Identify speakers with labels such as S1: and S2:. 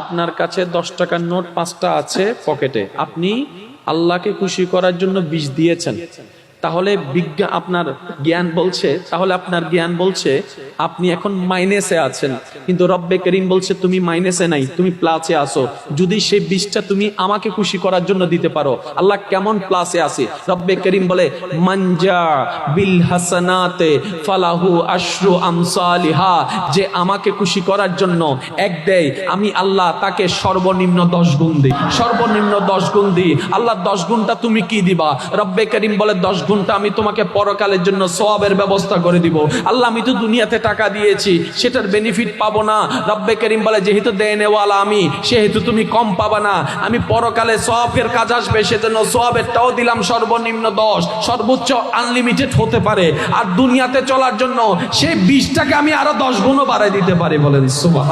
S1: আপনার কাছে দশ টাকার নোট পাঁচটা আছে পকেটে। আপনি আল্লাহকে খুশি করার জন্য বিষ দিয়েছেন। তাহলে বিজ্ঞান আপনার জ্ঞান বলছে তাহলে আপনার জ্ঞান বলছে আপনি এখন মাইনাসে আছেন। কিন্তু রব্বে করিম বলছে, তুমি মাইনাসে নাই, তুমি প্লাসে আসো যদি সেই বিষটা তুমি আমাকে খুশি করার জন্য দিতে পারো, আল্লাহ কেমন প্লাসে আসে রব্বে করিম বলে মানজা বিল হাসানাতে ফালাহু আশরু আমসালিহা, যে আমাকে খুশি করার জন্য এক দেয়, আমি আল্লাহ তাকে সর্বনিম্ন দশ গুণ দিই। সর্বনিম্ন দশ গুণ দিই। আল্লাহ, দশ গুণটা তুমি কি দিবা? রব্বে করিম বলে, দশ গুণটা আমি তোমাকে পরকালের জন্য সওয়াবের ব্যবস্থা করে দিব। আল্লাহ, আমি তো দুনিয়াতে টাকা দিয়েছি, সেটার বেনিফিট পাবো না। রব্বে করিম বলে, যেহেতু দেনেওয়ালা আমি, সেহেতু তুমি কম পাবা না। আমি পরকালে সোয়াবের কাজ আসবে, সেজন্য সওয়াবেরটাও দিলাম সর্বনিম্ন দশ, সর্বোচ্চ আনলিমিটেড হতে পারে। আর দুনিয়াতে চলার জন্য সেই বিশটাকে আমি আরও দশ গুণও বাড়াই দিতে পারি বলেন সুবাহ